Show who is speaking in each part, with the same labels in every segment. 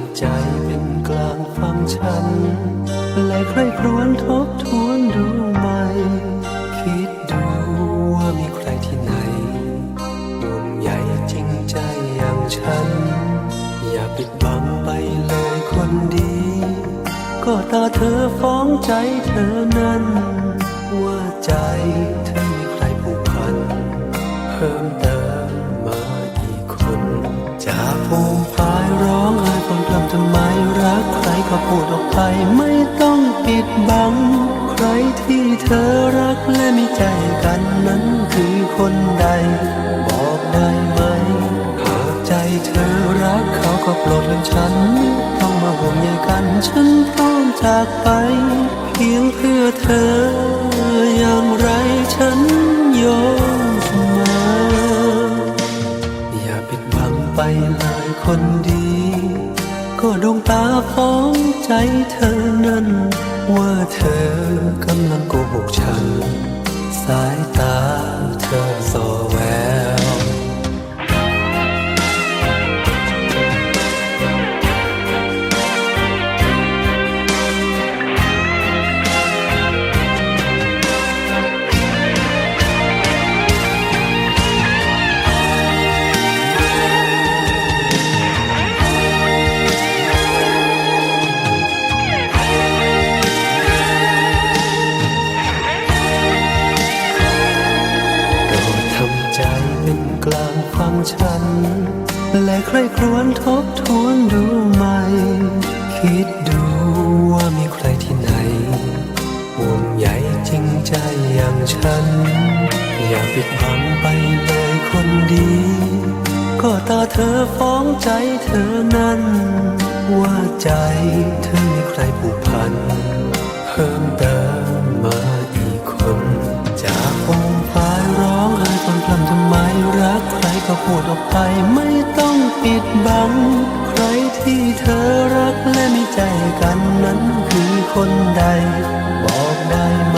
Speaker 1: ำใจเป็นกลางฟังฉัน และใครครวญทบทวนดูไหม่ คิดดูว่ามีใครที่ไหนห่วงใยจริงใจอย่างฉัน อย่าปิดบังไปเลยคนดี ก็ตาเธอฟ้องใจเธอนั้น ว่าใจเธอมีใครผูกพัน เพิ่ม ก็พูดออกไปไม่ต้องปิดบัง ใครที่เธอรักและมีใจกันนั้นคือคนใด บอกได้ไหม หากใจเธอรักเขาก็โปรดลืมฉัน ต้องมาห่วงใยกัน ฉันพร้อมจากไป เพียงเพื่อเธอ อย่างไรฉันยอมเสมออย่าปิดบังไปเลยคนดี ก็ดวงตาฟ้องใจเธอนั้น ว่าเธอกำลัง ฉัน และใครครวญทบทวนดูไหม คิดดูว่ามีใครที่ไหนห่วงใยจริงใจอย่างฉัน อย่าปิดบังไปเลยคนดี ก็ตาเธอฟ้องใจเธอนั้น ว่าใจเธอมีใครผูกพัน เพิ่มเติม ก็พูดออกไปไม่ต้องปิดบัง ใครที่เธอรักและมีใจกันนั้นคือคนใด บอกได้ไหม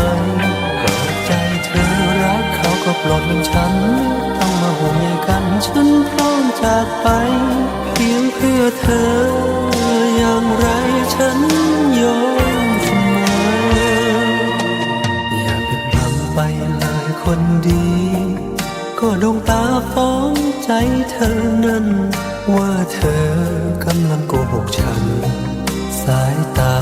Speaker 1: หากใจเธอรักเขาก็ปลดลืมฉันต้องมาห่วงใยกันฉันพร้อมจากไป เพียงเพื่อเธออย่างไรฉันยอมเสมออย่าเปิดบังไปเลยคนดี ก็ดวงตาฟ้องใจเธอนั้น ว่าเธอกำลังโกหกฉัน สายตา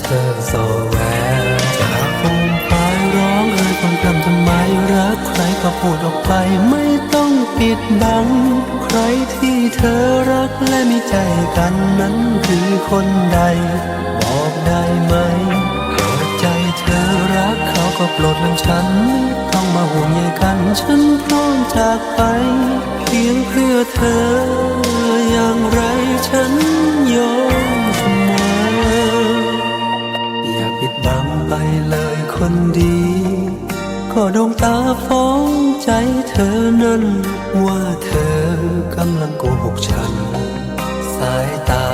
Speaker 1: เธอสอแววจากฟูมพายร้องไห้คนพลำทำไมรักใครก็พูดออกไปไม่ต้องปิดบัง ใครที่เธอรักและมีใจกันนั้นคือคนใด บอกได้ไหม โปรดลืมฉันไม่ต้องมาห่วงใยกัน ฉันพร้อมจากไป เพียงเพื่อเธอ อย่างไรฉันยอมเสมออย่าปิดบังไปเลยคนดี ก็ดวงตาฟ้องใจเธอนั้น ว่าเธอกำลังโกหกฉัน สายตา